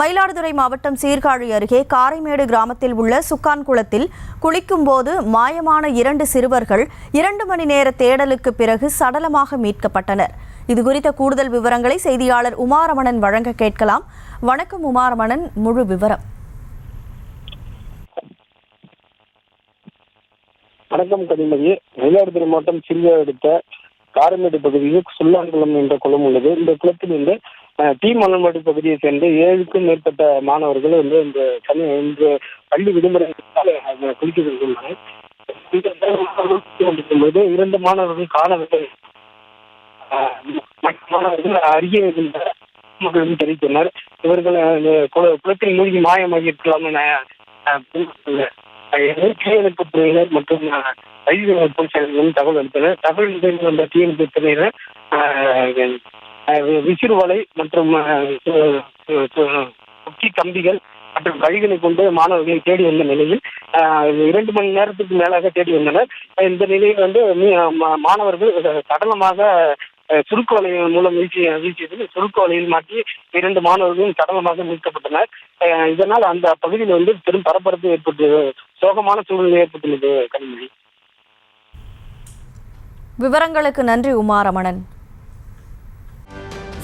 மயிலாடுதுறை மாவட்டம் சீர்காழி அருகே காரைமேடு கிராமத்தில் உள்ள சுக்கான் குளத்தில் குளிக்கும்போது மாயமான இரண்டு சிறுவர்கள் இரண்டு மணி நேர தேடலுக்கு பிறகு சடலமாக மீட்கப்பட்டனர். இதுகுறித்த கூடுதல் விவரங்களை செய்தியாளர் உமாரமணன் வழங்க கேட்கலாம். வணக்கம் உமாரமணன் முழு விவரம். வணக்கம் கனிமதி மயிலாடுதுறை மாவட்டம் சிறிய அடுத்த காரமேடு பகுதியில் சுல்லாங்குளம் என்ற குளம் உள்ளது. இந்த குளத்திலிருந்து டி மணல்மேடு பகுதியை சேர்ந்த ஏழுக்கும் மேற்பட்ட மாணவர்கள் வந்து இந்த சனி இந்த பள்ளி விடுமுறை குளிக்க கொண்டிருக்கும்போது இரண்டு மாணவர்கள் காணவில்லை மற்ற மாணவர்கள் அருகே இருந்த மக்களும் தெரிவித்தனர் இவர்கள் குள- குளத்தில் மூழ்கி மாயமாகி இருக்கலாம் என அஹ், அஹ், துறையினர் மற்றும் அஹ், ரயில்வே தகவல் அளித்தனர். தகவல் தெரிந்து வந்த தீயணைப்பு துறையினர் விசிறுவலை மற்றும் அஹ், கம்பிகள் மற்றும் கழிவுகளை கொண்டு மாணவர்களை தேடி வந்த நிலையில் இரண்டு மணி நேரத்துக்கு மேலாக தேடி வந்தனர். இந்த நிலையில் வந்து மீ- மாணவர்கள் சடலமாக சுருக்கு வலையின் மூலம் வீசி வீசியதில் சுருக்கு வலையில் மாட்டி இரண்டு மாணவர்களும் சடலமாக மீட்கப்பட்டனர். இதனால் அந்த பகுதியில் வந்து பெரும் பரபரப்பு ஏற்பட்டு சோகமான சூழ்நிலை ஏற்பட்டுள்ளது கனிமொழி. விவரங்களுக்கு நன்றி உமாரமணன்.